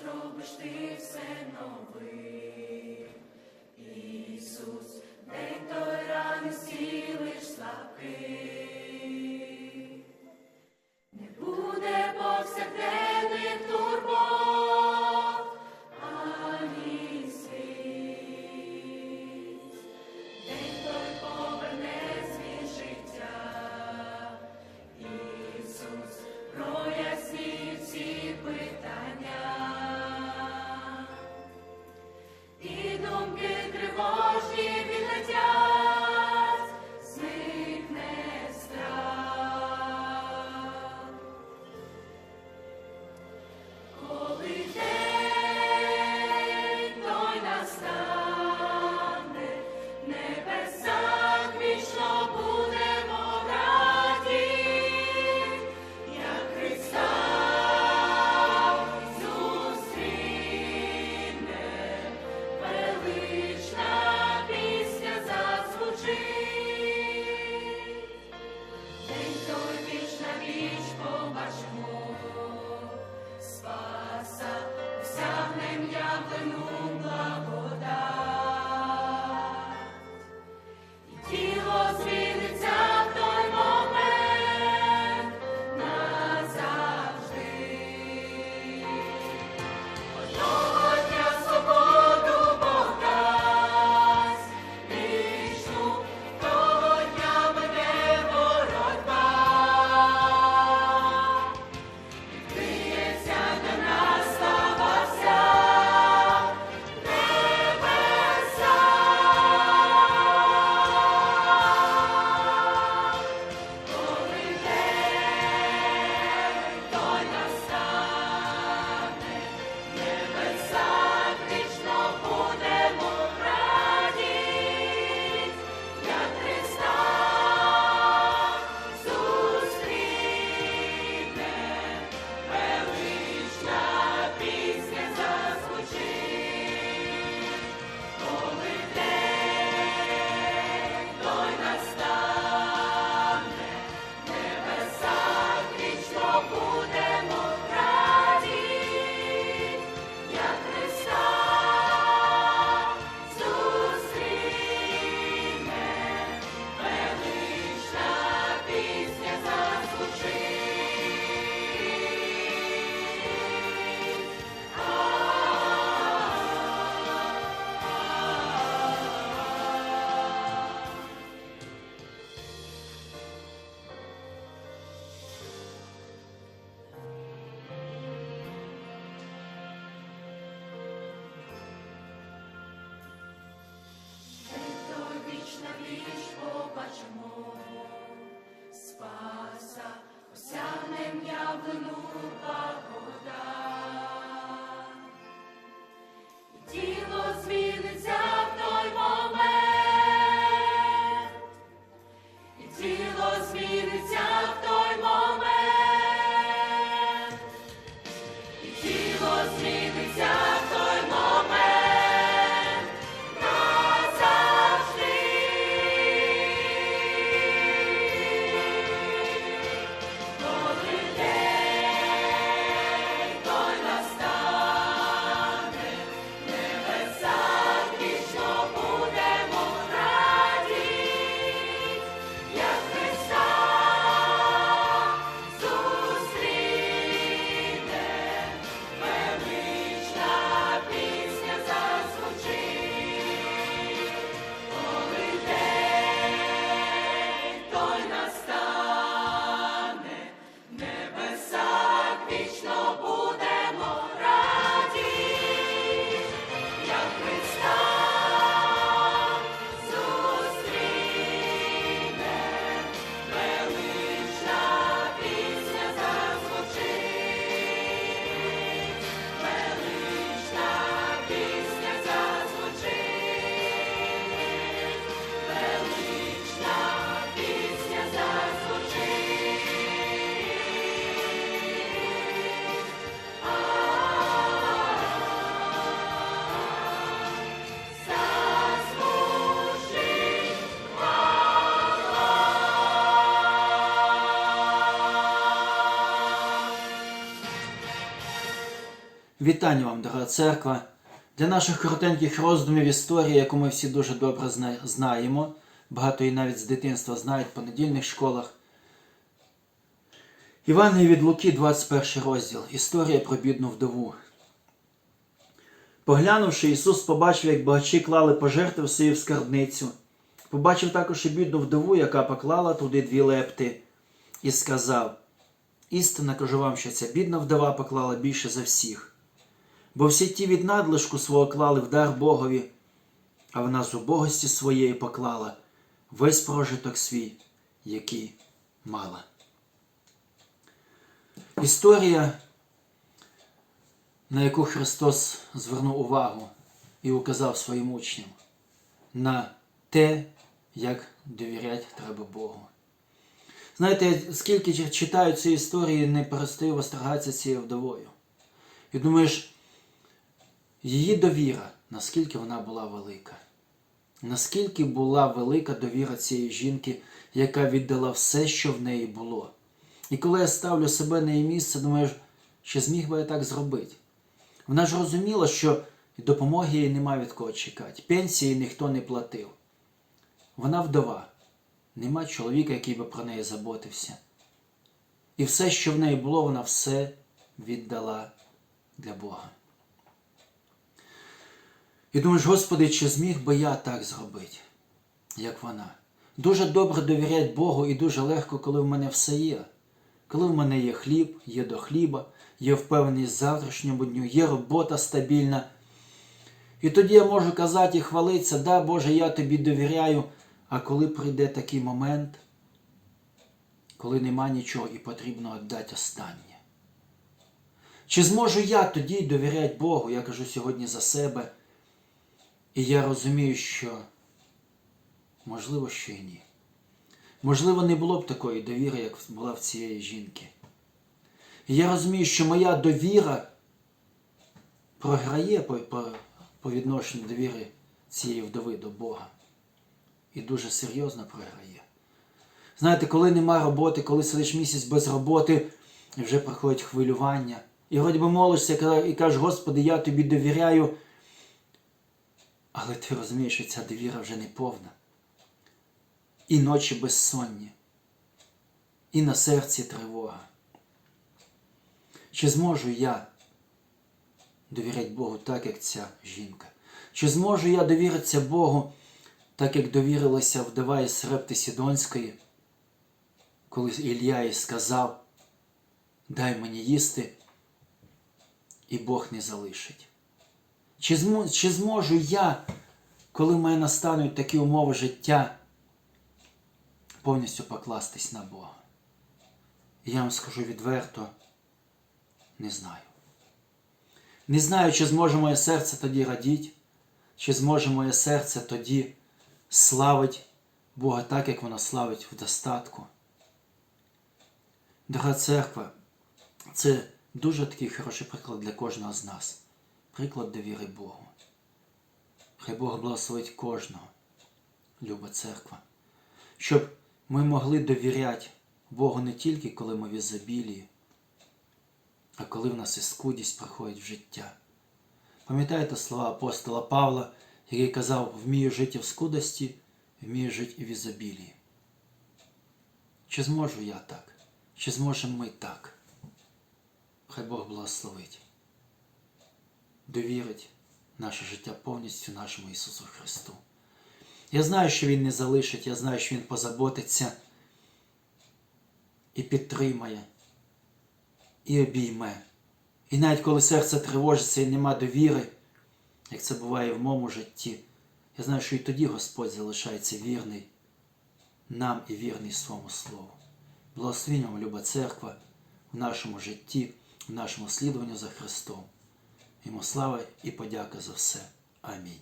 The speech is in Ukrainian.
зробиш ти все новий. мир Вітання вам, дорога церква. Для наших коротеньких роздумів історії, яку ми всі дуже добре знаємо, багато і навіть з дитинства знають по недільних школах. Іван від Луки, 21 розділ. Історія про бідну вдову. Поглянувши, Ісус побачив, як багачі клали пожертви свої в скарбницю. Побачив також і бідну вдову, яка поклала туди дві лепти, і сказав: Істинно кажу вам, що ця бідна вдова поклала більше за всіх. Бо всі ті від надлишку свого клали в дар Богові, а вона з убогості своєї поклала весь прожиток свій, який мала. Історія, на яку Христос звернув увагу і указав своїм учням, на те, як довіряти треба Богу. Знаєте, скільки читаю ці історії, не перестаю восторгатися цією вдовою. І думаєш, її довіра, наскільки вона була велика. Наскільки була велика довіра цієї жінки, яка віддала все, що в неї було. І коли я ставлю себе на її місце, думаю, чи зміг би я так зробити? Вона ж розуміла, що допомоги їй немає від кого чекати. Пенсії ніхто не платив. Вона вдова. Нема чоловіка, який би про неї заботився. І все, що в неї було, вона все віддала для Бога. І думаєш, Господи, чи зміг би я так зробити, як вона? Дуже добре довіряти Богу і дуже легко, коли в мене все є. Коли в мене є хліб, є до хліба, є впевненість в завтрашньому дню, є робота стабільна. І тоді я можу казати і хвалитися, да, Боже, я тобі довіряю. А коли прийде такий момент, коли нема нічого і потрібно віддати останнє. Чи зможу я тоді довіряти Богу? Я кажу сьогодні за себе. І я розумію, що можливо, що і ні. Можливо, не було б такої довіри, як була в цієї жінки. І я розумію, що моя довіра програє по, по, по відношенню довіри цієї вдови до Бога. І дуже серйозно програє. Знаєте, коли нема роботи, коли сидиш місяць без роботи, і вже приходять хвилювання. І вроді би молишся і кажеш, Господи, я тобі довіряю. Але ти розумієш, що ця довіра вже не повна. І ночі безсонні, і на серці тривога. Чи зможу я довіряти Богу так, як ця жінка? Чи зможу я довіритися Богу, так як довірилася вдова із Срепти Сідонської, коли Ілля їй сказав, дай мені їсти, і Бог не залишить. Чи, змо, чи зможу я, коли в мене настануть такі умови життя, повністю покластись на Бога? І я вам скажу відверто, не знаю. Не знаю, чи зможе моє серце тоді радіти, чи зможе моє серце тоді славить Бога так, як воно славить в достатку. Дорога церква, це дуже такий хороший приклад для кожного з нас. Приклад довіри Богу. Хай Бог благословить кожного, люба церква, щоб ми могли довіряти Богу не тільки коли ми в а коли в нас і скудість приходить в життя. Пам'ятаєте слова апостола Павла, який казав, вмію жити в скудості, вмію жити і в ізобілії. Чи зможу я так? Чи зможемо ми так? Хай Бог благословить. Довірить наше життя повністю нашому Ісусу Христу. Я знаю, що Він не залишить, я знаю, що Він позаботиться і підтримає, і обійме. І навіть коли серце тривожиться і нема довіри, як це буває в моєму житті, я знаю, що і тоді Господь залишається вірний нам і вірний своєму Слову. Благословінь вам, люба церква, в нашому житті, в нашому слідуванні за Христом. Йому слава і подяка за все. Амінь.